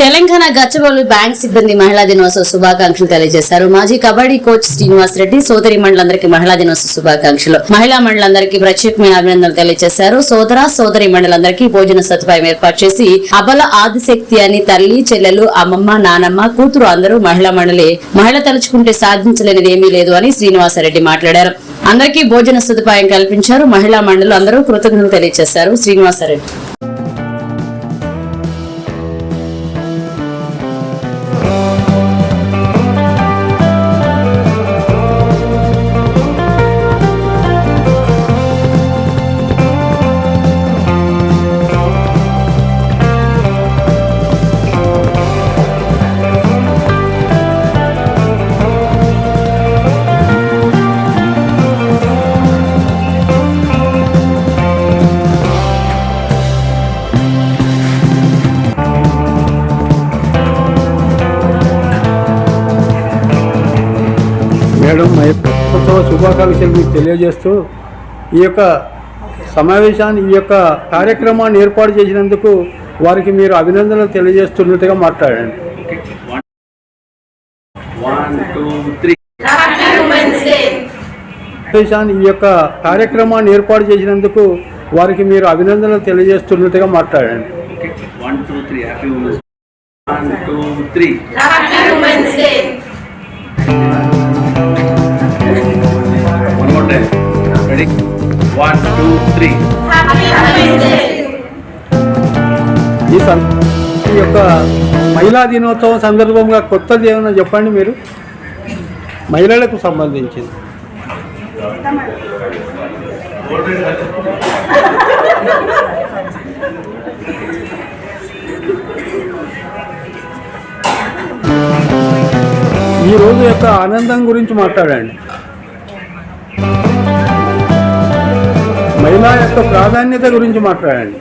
Telangana Gachibowli bank సిబ్బంది మహిళా దినోత్సవ శుభాకాంక్షలు తెలియజేశారు. మాజీ కబడ్డీ కోచ్ శ్రీనివాస్ రెడ్డి సోదరి మండలందరికీ మహిళా దినోత్సవ శుభాకాంక్షలు. మహిళా మండలందరికీ ప్రత్యేకమైన అభినందనలు తెలియజేశారు. సోదర సోదరి మండలందరికీ భోజన సదుపాయం ఏర్పాటు చేసి అబల ఆదిశక్తి అని తల్లి చెల్లెలు అమ్మమ్మ నానమ్మ కూతురు అందరూ మహిళా మండలి మహిళ తలుచుకుంటే సాధించలేనిది ఏమీ లేదు అని శ్రీనివాసరెడ్డి మాట్లాడారు. అందరికీ భోజన సదుపాయం కల్పించారు. మహిళా మండలి అందరూ కృతజ్ఞతలు తెలియజేశారు. శ్రీనివాసరెడ్డి మేడం మా యొక్క ఉత్సవ శుభాకాంక్షలు మీకు తెలియజేస్తూ ఈ యొక్క సమావేశాన్ని ఈ యొక్క కార్యక్రమాన్ని ఏర్పాటు చేసినందుకు వారికి మీరు అభినందనలు తెలియజేస్తున్నట్టుగా మాట్లాడండి. సమావేశాన్ని ఈ యొక్క కార్యక్రమాన్ని ఏర్పాటు చేసినందుకు వారికి మీరు అభినందనలు తెలియజేస్తున్నట్టుగా మాట్లాడండి. One, two, three. Happy Women's Day. One, Ready? One, two, three. ఈ సం- ఈ యొక్క మహిళా దినోత్సవం సందర్భంగా కొత్తది ఏమైనా చెప్పండి మీరు మహిళలకు సంబంధించింది ఈ రోజు యొక్క ఆనందం గురించి మాట్లాడండి మహిళా యొక్క ప్రాధాన్యత గురించి మాట్లాడండి.